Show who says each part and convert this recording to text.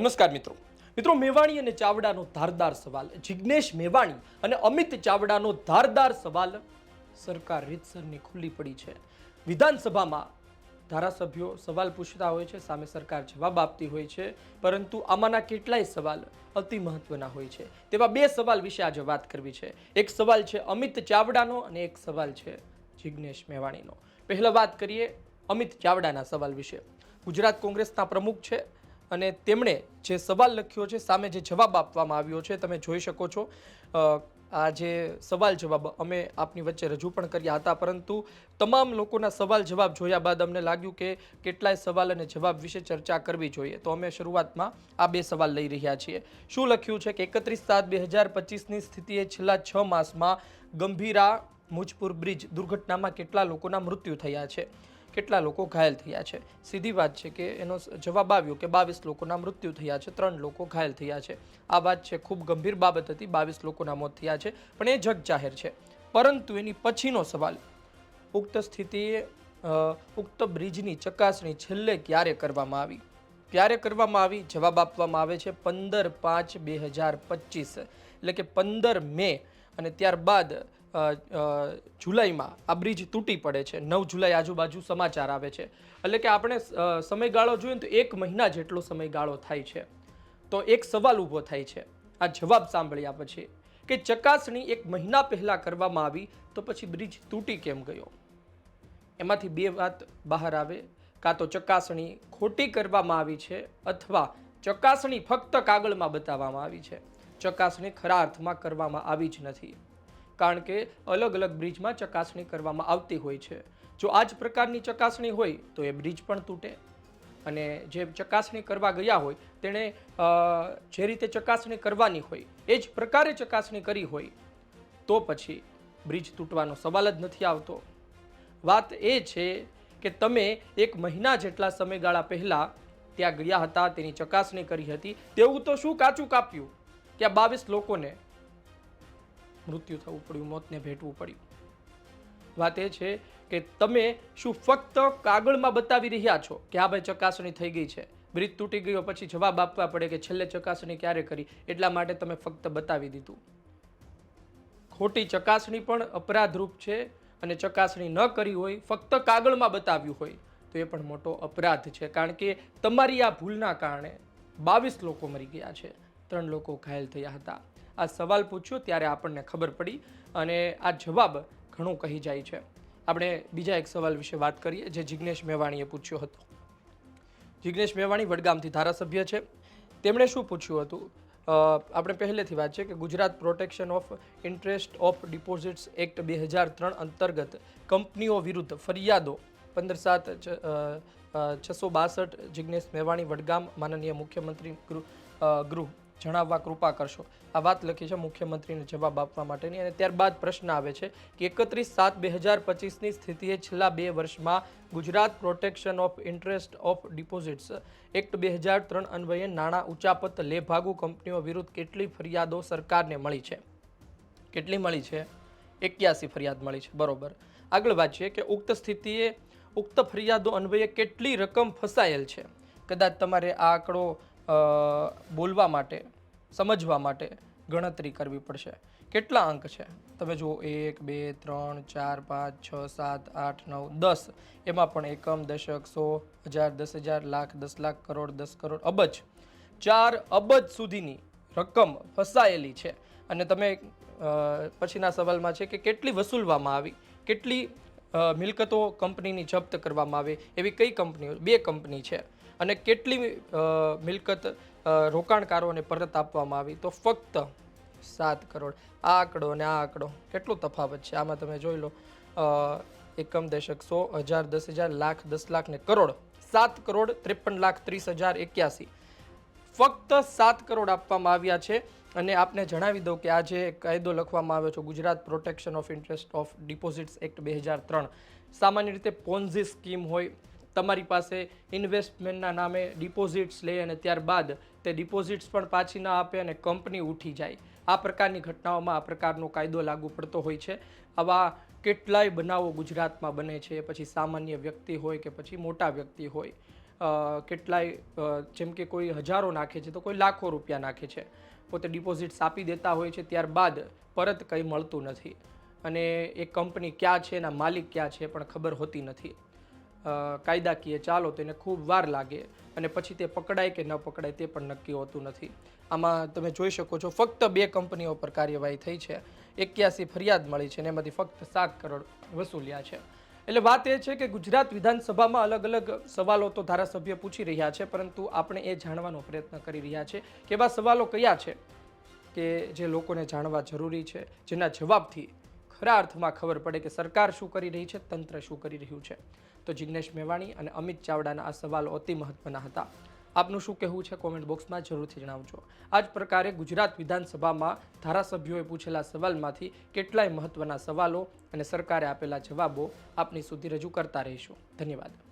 Speaker 1: નમસ્કાર મિત્રો. મિત્રો, મેવાણી અને ચાવડાનો ધારદાર સવાલ. જિજ્ઞેશ મેવાણી અને અમિત ચાવડાનો ધારદાર સવાલ સરકાર રીતસરની ખુલ્લી પડી છે. વિધાનસભામાં ધારાસભ્યો સવાલ પૂછતા હોય છે, સામે સરકાર જવાબ આપતી હોય છે, પરંતુ આમાંના કેટલાય સવાલ અતિ મહત્વના હોય છે. તેવા બે સવાલ વિશે આજે વાત કરવી છે. એક સવાલ છે અમિત ચાવડાનો અને એક સવાલ છે જિજ્ઞેશ મેવાણીનો. પહેલાં વાત કરીએ અમિત ચાવડાના સવાલ વિશે. ગુજરાત કોંગ્રેસના પ્રમુખ છે અને તેમણે જે સવાલ લખ્યો છે, સામે જે જવાબ આપવામાં આવ્યો છે, તમે જોઈ શકો છો. આ જે સવાલ જવાબ અમે આપની વચ્ચે રજૂ પણ કર્યા હતા, પરંતુ તમામ લોકોના સવાલ જવાબ જોયા બાદ અમને લાગ્યું કે કેટલાય સવાલ અને જવાબ વિશે ચર્ચા કરવી જોઈએ. તો અમે શરૂઆતમાં આ બે સવાલ લઈ રહ્યા છીએ. શું લખ્યું છે કે એકત્રીસ સાત બે હજાર પચીસની સ્થિતિએ છેલ્લા છ માસમાં ગંભીરા મુજપુર બ્રિજ દુર્ઘટનામાં કેટલા લોકોના મૃત્યુ થયા છે? કેટલા લોકો ઘાયલ થયા છે? સીધી વાત છે કે એનો જવાબ આવ્યો કે બાવીસ લોકોના મૃત્યુ થયા છે, ત્રણ લોકો ઘાયલ થયા છે. આ વાત છે, ખૂબ ગંભીર બાબત હતી, બાવીસ લોકોના મોત થયા છે, પણ એ જગ જાહેર છે. પરંતુ એની પછીનો સવાલ ઉક્ત સ્થિતિએ ઉક્ત બ્રિજની ચકાસણી છેલ્લે ક્યારે કરવામાં આવી? ક્યારે કરવામાં આવી? જવાબ આપવામાં આવે છે પંદર પાંચ બે હજાર પચીસ, એટલે કે પંદર મે અને ત્યારબાદ જુલાઈમાં આ બ્રિજ તૂટી પડે છે. નવ જુલાઈ આજુબાજુ સમાચાર આવે છે. એટલે કે આપણે સમયગાળો જોઈએ તો એક મહિના જેટલો સમયગાળો થાય છે. તો એક સવાલ ઊભો થાય છે. આ જવાબ સાંભળ્યા પછી કે ચકાસણી એક મહિના પહેલાં કરવામાં આવી તો પછી બ્રિજ તૂટી કેમ ગયો? એમાંથી બે વાત બહાર આવે. કાં તો ચકાસણી ખોટી કરવામાં આવી છે અથવા ચકાસણી ફક્ત કાગળમાં બતાવવામાં આવી છે. ચકાસણી ખરા અર્થમાં કરવામાં આવી જ નથી. કારણ કે અલગ અલગ બ્રિજમાં ચકાસણી કરવામાં આવતી હોય છે. જો આ જ પ્રકારની ચકાસણી હોય, તો એ બ્રિજ પણ તૂટે. અને જે ચકાસણી કરવા ગયા હોય, તેણે જે રીતે ચકાસણી કરવાની હોય, એ જ પ્રકારે ચકાસણી કરી હોય, તો પછી બ્રિજ તૂટવાનો સવાલ જ નથી આવતો. વાત એ છે કે તમે એક મહિના જેટલા સમયગાળા પહેલાં ત્યાં ગયા હતા, તેની ચકાસણી કરી હતી, તેવું તો શું કાચું કાપ્યું? ત્યાં બાવીસ લોકોને મૃત્યુ થવું પડ્યું, મોતને ભેટવું પડ્યું. વાત એ છે કે તમે શું ફક્ત કાગળમાં બતાવી રહ્યા છો કે આ ભાઈ ચકાસણી થઈ ગઈ છે. બ્રિજ તૂટી ગયો પછી જવાબ આપવા પડે કે છેલ્લે ચકાસણી ક્યારે કરી? એટલા માટે તમે ફક્ત બતાવી દીધું. ખોટી ચકાસણી પણ અપરાધરૂપ છે અને ચકાસણી ન કરી હોય, ફક્ત કાગળમાં બતાવ્યું હોય, તો એ પણ મોટો અપરાધ છે. કારણ કે તમારી આ ભૂલના કારણે બાવીસ લોકો મરી ગયા છે. ત્રણ લોકો ઘાયલ થયા હતા. આ સવાલ પૂછ્યો ત્યારે આપણને ખબર પડી અને આ જવાબ ઘણું કહી જાય છે. આપણે બીજા એક સવાલ વિશે વાત કરીએ, જે જિજ્ઞેશ મેવાણીએ પૂછ્યો હતો. જિજ્ઞેશ મેવાણી વડગામથી ધારાસભ્ય છે. તેમણે શું પૂછ્યું હતું? આપણે પહેલેથી વાત છે કે Gujarat protection of interest of deposits act બે હજાર ત્રણ અંતર્ગત કંપનીઓ વિરુદ્ધ ફરિયાદો પંદર સાત છસો બાસઠ જિજ્ઞેશ મેવાણી વડગામ માનનીય મુખ્યમંત્રી ગૃહ ગૃહ જણાવવા કૃપા કરશો. આ વાત લખી છે મુખ્યમંત્રીને જવાબ આપવા માટેની અને ત્યારબાદ પ્રશ્ન આવે છે કે એકત્રીસ સાત બે હજાર પચીસની સ્થિતિએ છેલ્લા બે વર્ષમાં Gujarat protection of interest of deposits act બે હજાર ત્રણ અન્વયે નાણાં ઉચાપત લેભાગુ કંપનીઓ વિરુદ્ધ કેટલી ફરિયાદો સરકારને મળી છે? કેટલી મળી છે? એક્યાસી ફરિયાદ મળી છે. બરોબર. આગળ વાત છે કે ઉક્ત સ્થિતિએ ઉક્ત ફરિયાદો અન્વયે કેટલી રકમ ફસાયેલ છે? કદાચ તમારે આ આંકડો બોલવા માટે, સમજવા માટે ગણતરી કરવી પડશે. કેટલા અંક છે? તમે જુઓ, એક, બે, ત્રણ, ચાર, પાંચ, છ, સાત, આઠ, નવ, દસ. એમાં પણ એકમ, દશક, સો, હજાર, દસ હજાર, લાખ, દસ લાખ, કરોડ, દસ કરોડ, અબજ. ચાર અબજ સુધીની રકમ ફસાયેલી છે. અને તમે પછીના સવાલમાં છે કે કેટલી વસૂલવામાં આવી? કેટલી મિલકતો કંપનીની જપ્ત કરવામાં આવે? એવી કઈ કંપનીઓ? બે કંપની છે. અને કેટલી મિલકત રોકાણકારોને પરત આપવામાં આવી? તો ફક્ત સાત કરોડ. આ આંકડો અને આ આંકડો. કેટલો તફાવત છે? આમાં તમે જોઈ લો એકમ દશક સો, હજાર દસ હજાર, લાખ દસ લાખ ને કરોડ. સાત કરોડ ત્રેપન લાખ ત્રીસ હજાર એક્યાસી. ફક્ત સાત કરોડ આપવામાં આવ્યા છે અને આપને જણાવી દઉં કે આ જે કાયદો લખવામાં આવ્યો છે, Gujarat protection of interest of deposits act બે હજાર ત્રણ, સામાન્ય રીતે પોન્ઝી સ્કીમ હોય તમારી પાસે ઇન્વેસ્ટમેન્ટના નામે ડિપોઝિટ્સ લે અને ત્યારબાદ તે ડિપોઝિટ્સ પણ પાછી ના આપે અને કંપની ઉઠી જાય. આ પ્રકારની ઘટનાઓમાં આ પ્રકારનો કાયદો લાગુ પડતો હોય છે. આવા કેટલાય બનાવો ગુજરાતમાં બને છે. પછી સામાન્ય વ્યક્તિ હોય કે પછી મોટા વ્યક્તિ હોય. કેટલાય જેમ કે કોઈ હજારો નાખે છે તો કોઈ લાખો રૂપિયા નાખે છે. પોતે ડિપોઝિટ્સ આપી દેતા હોય છે. ત્યારબાદ પરત કંઈ મળતું નથી. અને એ કંપની ક્યાં છે એના માલિક ક્યાં છે પણ ખબર હોતી નથી. કાયદાકીય ચાલો તેને ખૂબ વાર લાગે અને પછી તે પકડાય કે ન પકડાય તે પણ નક્કી હોતું નથી. આમાં તમે જોઈ શકો છો ફક્ત બે કંપનીઓ પર કાર્યવાહી થઈ છે. એક્યાસી ફરિયાદ મળી છે અને એમાંથી ફક્ત સાત કરોડ વસૂલ્યા છે. એટલે વાત એ છે કે ગુજરાત વિધાનસભામાં અલગ અલગ સવાલો તો ધારાસભ્ય પૂછી રહ્યા છે, પરંતુ આપણે એ જાણવાનો પ્રયત્ન કરી રહ્યા છે કે એવા સવાલો કયા છે કે જે લોકોને જાણવા જરૂરી છે, જેના જવાબથી ખરા અર્થમાં ખબર પડે કે સરકાર શું કરી રહી છે, તંત્ર શું કરી રહ્યું છે. તો જિગ્નેશ મેવાણી અને અમિત ચાવડાના આ સવાલો અતિ મહત્વના હતા. આપનું શું કહેવું છે? કોમેન્ટ બોક્સમાં જરૂરથી જણાવજો. આ જ પ્રકારે ગુજરાત વિધાનસભામાં ધારાસભ્યોએ પૂછેલા સવાલમાંથી કેટલાય મહત્વના સવાલો અને સરકારે આપેલા જવાબો આપની સુધી રજૂ કરતા રહીશું. ધન્યવાદ.